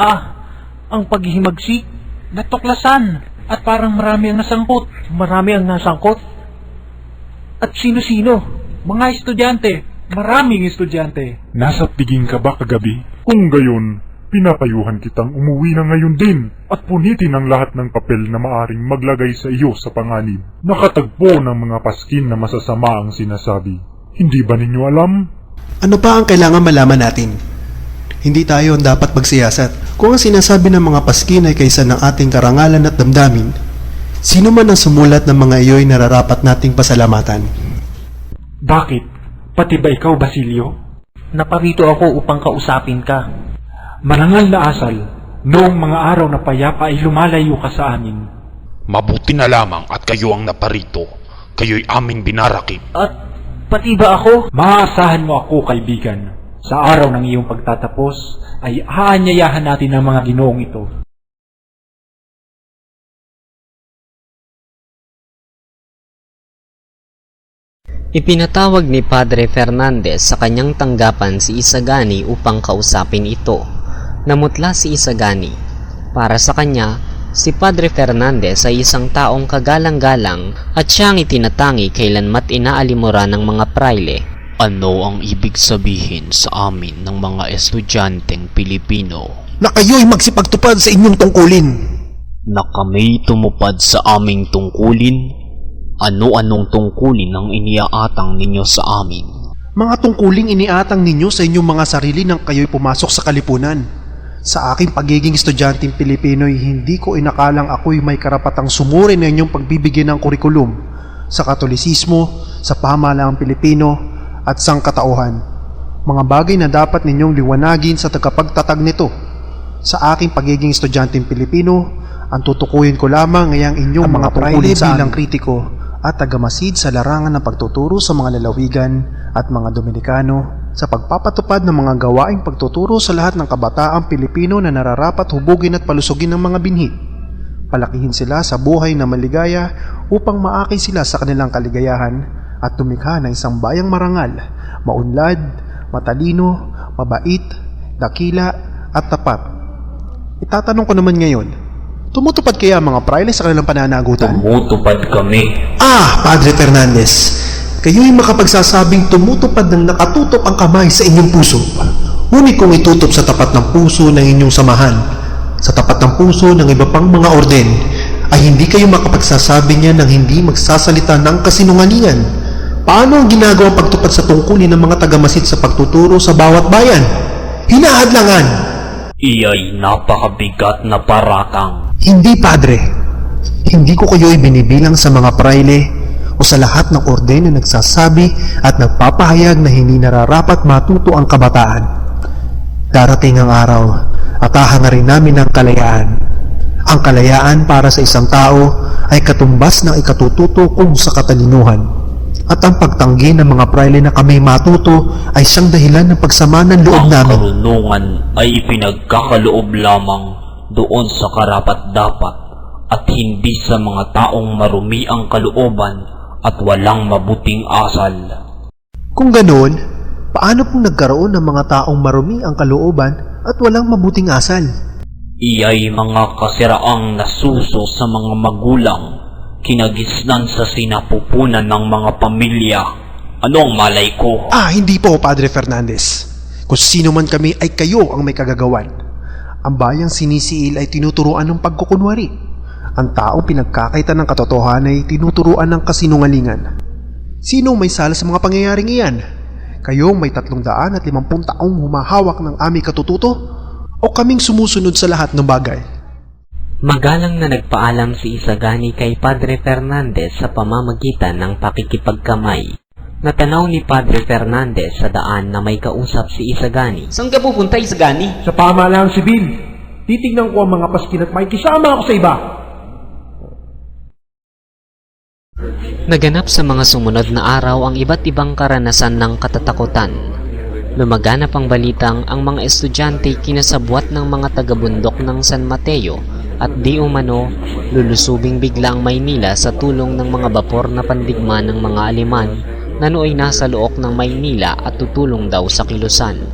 Ah, ang paghihimagsik, natuklasan, at parang marami ang nasangkot. Marami ang nasangkot. At sino-sino? Mga estudyante. Maraming estudyante. Nasa tiging ka ba kagabi? Kung gayon, pinapayuhan kitang umuwi na ngayon din at punitin ang lahat ng papel na maaring maglagay sa iyo sa panganib. Nakatagpo ng mga paskin na masasama ang sinasabi. Hindi ba ninyo alam? Ano pa ang kailangan malaman natin? Hindi tayo ang dapat magsiyasat. Kung ang sinasabi ng mga paskin ay kaysa ng ating karangalan at damdamin, sino man ang sumulat ng mga iyo'y nararapat nating pasalamatan. Bakit? Pati ba ikaw, Basilio? Naparito ako upang kausapin ka. Marangal na asal, noong mga araw na payapa ay lumalayo ka sa amin. Mabuti na lamang at kayo ang naparito. Kayo'y aming binarakit. At pati ba ako? Maaasahan mo ako, kaibigan. Sa araw ng iyong pagtatapos, ay aanyayahan natin ang mga ginoong ito. Ipinatawag ni Padre Fernandez sa kanyang tanggapan si Isagani upang kausapin ito. Namutla si Isagani. Para sa kanya, si Padre Fernandez ay isang taong kagalang-galang at siyang itinatangi kailanmat inaalimura ng mga praile. Ano ang ibig sabihin sa amin ng mga estudyanteng Pilipino Na kayo'y magsipagtupad sa inyong tungkulin. na kami tumupad sa aming tungkulin? Ano-anong tungkulin ang iniaatang ninyo sa amin? Mga tungkuling iniatang ninyo sa inyong mga sarili nang kayo'y pumasok sa kalipunan. Sa aking pagiging estudyanteng Pilipino'y hindi ko inakalang ako'y may karapatang sumuri ng inyong pagbibigyan ng kurikulum sa katolisismo, sa pamahalaang Pilipino, at sangkatauhan. Mga bagay na dapat ninyong liwanagin sa tagapagtatag nito. Sa aking pagiging estudyanteng Pilipino, ang tutukuyin ko lamang ay ang inyong mga tungkulin bilang kritiko at tagamasid sa larangan ng pagtuturo sa mga lalawigan at mga Dominikano sa pagpapatupad ng mga gawaing pagtuturo sa lahat ng kabataang Pilipino na nararapat hubugin at palusugin ng mga binhi. Palakihin sila sa buhay na maligaya upang maakay sila sa kanilang kaligayahan at tumikha ng isang bayang marangal, maunlad, matalino, mabait, dakila at tapat. Itatanong ko naman ngayon, tumutupad kaya ang mga praile sa kanilang pananagutan? Tumutupad kami. Ah, Padre Fernandez, kayo'y makapagsasabing tumutupad ng nakatutok ang kamay sa inyong puso. Ngunit kung itutup sa tapat ng puso ng inyong samahan, sa tapat ng puso ng iba pang mga orden, ay hindi kayo makapagsasabi niya ng hindi magsasalita ng kasinungalingan. Paano ang ginagawang pagtupad sa tungkulin ng mga tagamasid sa pagtuturo sa bawat bayan? Hinahadlangan! Iya'y napakabigat na paratang. Hindi, Padre. Hindi ko kayo ibinibilang sa mga praile o sa lahat ng orden na nagsasabi at nagpapahayag na hindi nararapat matuto ang kabataan. Darating ang araw at hahangarin namin ang kalayaan. Ang kalayaan para sa isang tao ay katumbas ng ikatututo kung sa katalinuhan. At ang pagtanggi ng mga praile na kami matuto ay siyang dahilan ng pagsama ng loob Ang namin. karunungan ay ipinagkakaloob lamang doon sa karapat-dapat at hindi sa mga taong marumi ang kalooban at walang mabuting asal. Kung ganoon, paano pong nagkaroon ng mga taong marumi ang kalooban at walang mabuting asal? Iya'y mga kasiraang nasuso sa mga magulang, kinagisnan sa sinapupunan ng mga pamilya. Anong malay ko? Ah, hindi po, Padre Fernandez. Kung sino man kami ay kayo ang may kagagawan. Ang bayang sinisiil ay tinuturuan ng pagkukunwari. Ang taong pinagkakaita ng katotohanan ay tinuturuan ng kasinungalingan. Sino may sala sa mga pangyayaring iyan? Kayong may tatlong daan at limampung taong humahawak ng aming katututo? O kaming sumusunod sa lahat ng bagay? Magalang na nagpaalam si Isagani kay Padre Fernandez sa pamamagitan ng pakikipagkamay. Natanaw ni Padre Fernandez sa daan na may kausap si Isagani. Saan ka pupunta, Isagani? Sa pamahalang sibil, titignan ko ang mga paskin at makikisama ako sa iba. Naganap sa mga sumunod na araw ang iba't ibang karanasan ng katatakutan. Lumaganap ang balitang ang mga estudyante kinasabwat ng mga taga-bundok ng San Mateo at di umano lulusubing bigla ang Maynila sa tulong ng mga bapor na pandigma ng mga Aleman na nooy nasa look ng Maynila at tutulong daw sa kilusan.